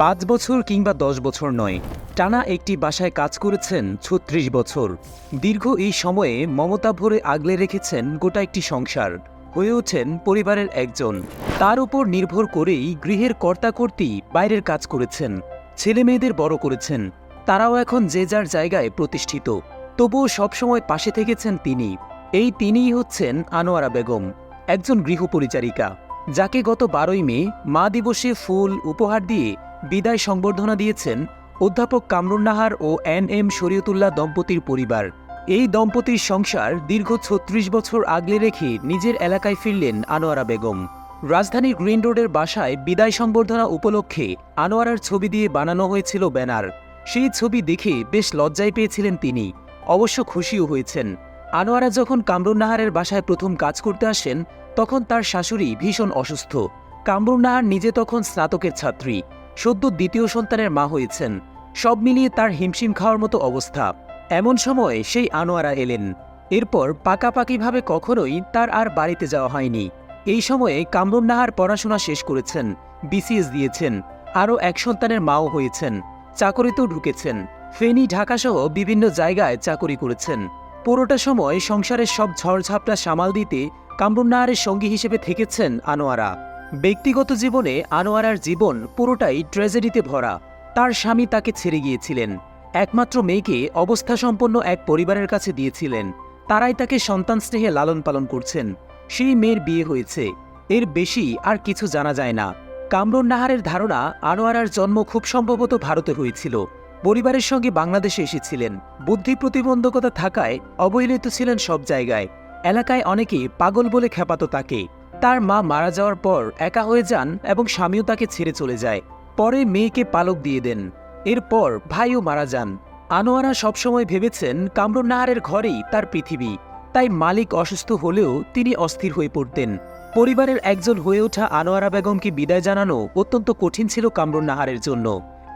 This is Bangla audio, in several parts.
পাঁচ বছর কিংবা দশ বছর নয়। টানা একটি বাসায় কাজ করেছেন ছত্রিশ বছর। দীর্ঘ এই সময়ে মমতা ভরে আগলে রেখেছেন গোটা একটি সংসার। হয়ে ওঠেন পরিবারের একজন। তার উপর নির্ভর করেই গৃহের কর্তাকর্তি বাইরের কাজ করেছেন। ছেলে মেয়েদের বড় করেছেন। তারাও এখন যে যার জায়গায় প্রতিষ্ঠিত। তবুও সবসময় পাশে থেকেছেন তিনি। এই তিনিই হচ্ছেন আনোয়ারা বেগম, একজন গৃহপরিচারিকা। যাকে গত বারোই মে মা দিবসে ফুল উপহার দিয়ে বিদায় সংবর্ধনা দিয়েছেন অধ্যাপক কামরুন নাহার ও এন এম শরীয়তুল্লাহ দম্পতির পরিবার। এই দম্পতির সংসার দীর্ঘ ছত্রিশ বছর আগলে রেখে নিজের এলাকায় ফিরলেন আনোয়ারা বেগম। রাজধানীর গ্রিন রোডের বাসায় বিদায় সংবর্ধনা উপলক্ষে আনোয়ারার ছবি দিয়ে বানানো হয়েছিল ব্যানার। সেই ছবি দেখে বেশ লজ্জায় পেয়েছিলেন তিনি। অবশ্য খুশিও হয়েছেন। আনোয়ারা যখন কামরুন নাহারের বাসায় প্রথম কাজ করতে আসেন, তখন তার শাশুড়ি ভীষণ অসুস্থ। কামরুন নাহার নিজে তখন স্নাতকের ছাত্রী। সদ্য দ্বিতীয় সন্তানের মা হয়েছেন। সব মিলিয়ে তার হিমশিম খাওয়ার মতো অবস্থা। এমন সময় সেই আনোয়ারা এলেন। এরপর পাকাপাকিভাবে কখনোই তার আর বাড়িতে যাওয়া হয়নি। এই সময়ে কামরুন নাহার পড়াশোনা শেষ করেছেন বিসিএস দিয়েছেন, আরও এক সন্তানের মাও হয়েছেন, চাকরিতেও ঢুকেছেন। ফেনী, ঢাকাসহ বিভিন্ন জায়গায় চাকরি করেছেন। পুরোটা সময় সংসারের সব ঝড়ঝাপটা সামাল দিতে কামরুন নাহারের সঙ্গী হিসেবে থেকেছেন আনোয়ারা। ব্যক্তিগত জীবনে আনোয়ারার জীবন পুরোটাই ট্র্যাজেডিতে ভরা। তার স্বামী তাকে ছেড়ে গিয়েছিলেন। একমাত্র মেয়েকে অবস্থাসম্পন্ন এক পরিবারের কাছে দিয়েছিলেন। তারাই তাকে সন্তান স্নেহে লালন পালন করছেন। সেই মেয়ের বিয়ে হয়েছে। এর বেশি আর কিছু জানা যায় না। কামরুন নাহারের ধারণা, আনোয়ারার জন্ম খুব সম্ভবত ভারতে হয়েছিল। পরিবারের সঙ্গে বাংলাদেশে এসেছিলেন। বুদ্ধি প্রতিবন্ধকতা থাকায় অবহেলিত ছিলেন সব জায়গায়। এলাকায় অনেকে পাগল বলে খেপাতো তাকে। তার মা মারা যাওয়ার পর একা হয়ে যান এবং স্বামীও তাকে ছেড়ে চলে যায়। পরে মেয়েকে পালক দিয়ে দেন। এরপর ভাইও মারা যান। আনোয়ারা সবসময় ভেবেছেন কামরুন নাহারের ঘরেই তার পৃথিবী। তাই মালিক অসুস্থ হলেও তিনি অস্থির হয়ে পড়তেন। পরিবারের একজন হয়ে ওঠা আনোয়ারা বেগমকে বিদায় জানানো অত্যন্ত কঠিন ছিল কামরুন নাহারের জন্য।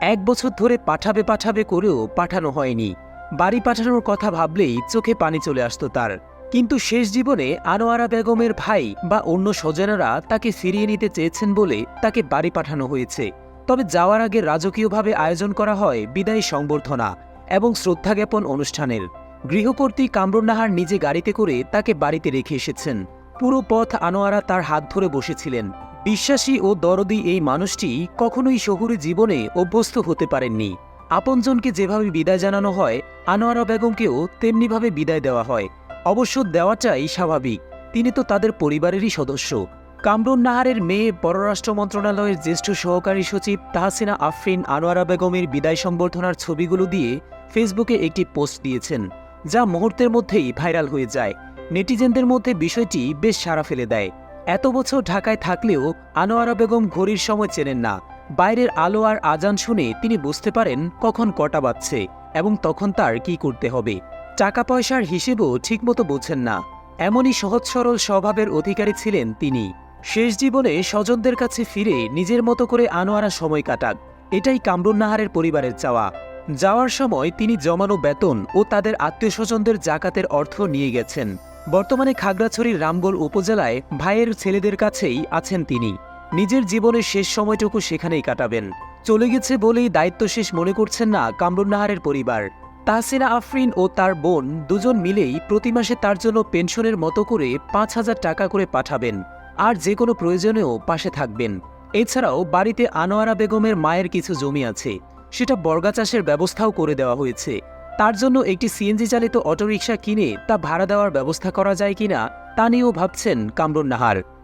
এক বছর ধরে পাঠাবে পাঠাবে করেও পাঠানো হয়নি। বাড়ি পাঠানোর কথা ভাবলেই চোখে পানি চলে আসতো তার। কিন্তু শেষ জীবনে আনোয়ারা বেগমের ভাই বা অন্য স্বজনেরা তাকে ফিরিয়ে নিতে চেয়েছেন বলে তাকে বাড়ি পাঠানো হয়েছে। তবে যাওয়ার আগে রাজকীয়ভাবে আয়োজন করা হয় বিদায়ী সংবর্ধনা এবং শ্রদ্ধা জ্ঞাপন অনুষ্ঠানের। গৃহকর্ত্রী কামরুন নাহার নিজে গাড়িতে করে তাকে বাড়িতে রেখে এসেছেন। পুরো পথ আনোয়ারা তার হাত ধরে বসেছিলেন। বিশ্বাসী ও দরদি এই মানুষটি কখনোই শহুরে জীবনে অভ্যস্ত হতে পারেননি। আপনজনকে যেভাবে বিদায় জানানো হয়, আনোয়ারা বেগমকেও তেমনিভাবে বিদায় দেওয়া হয়। অবশ্য দেওয়াটাই স্বাভাবিক। তিনি তো তাদের পরিবারেরই সদস্য। কামরুন নাহারের মেয়ে, পররাষ্ট্র মন্ত্রণালয়ের জ্যেষ্ঠ সহকারী সচিব তাহসিনা আফরিন আনোয়ারা বেগমের বিদায় সম্বর্ধনার ছবিগুলো দিয়ে ফেসবুকে একটি পোস্ট দিয়েছেন, যা মুহূর্তের মধ্যেই ভাইরাল হয়ে যায়। নেটিজেনদের মধ্যে বিষয়টি বেশ সাড়া ফেলে দেয়। এত বছর ঢাকায় থাকলেও আনোয়ারা বেগম ঘড়ির সময় চেনেন না। বাইরের আলো আর আজান শুনে তিনি বুঝতে পারেন কখন কটা বাজছে এবং তখন তার কি করতে হবে। টাকা পয়সার হিসেবও ঠিকমতো বোঝেন না। এমনই সহজ সরল স্বভাবের অধিকারী ছিলেন তিনি। শেষ জীবনে স্বজনদের কাছে ফিরে নিজের মতো করে আনোয়ারা সময় কাটাক। এটাই কামরুন নাহারের পরিবারের চাওয়া। যাওয়ার সময় তিনি জমানো বেতন ও তাদের আত্মীয় স্বজনদের জাকাতের অর্থ নিয়ে গেছেন। বর্তমানে খাগড়াছড়ির রামগড় উপজেলায় ভাইয়ের ছেলেদের কাছেই আছেন তিনি। নিজের জীবনের শেষ সময়টুকু সেখানেই কাটাবেন। চলে গেছে বলেই দায়িত্ব শেষ মনে করছেন না কামরুন নাহারের পরিবার। তাহসিনা আফরিন ও তার বোন দুজন মিলেই প্রতি মাসে তার জন্য পেনশনের মতো করে পাঁচ হাজার টাকা করে পাঠাবেন, আর যে কোনো প্রয়োজনেও পাশে থাকবেন। এছাড়াও বাড়িতে আনোয়ারা বেগমের মায়ের কিছু জমি আছে, সেটা বর্গা চাষের ব্যবস্থাও করে দেওয়া হয়েছে। তার জন্য একটি সিএনজি চালিত অটোরিকশা কিনে তা ভাড়া দেওয়ার ব্যবস্থা করা যায় কিনা তা নিয়েও ভাবছেন কামরুন নাহার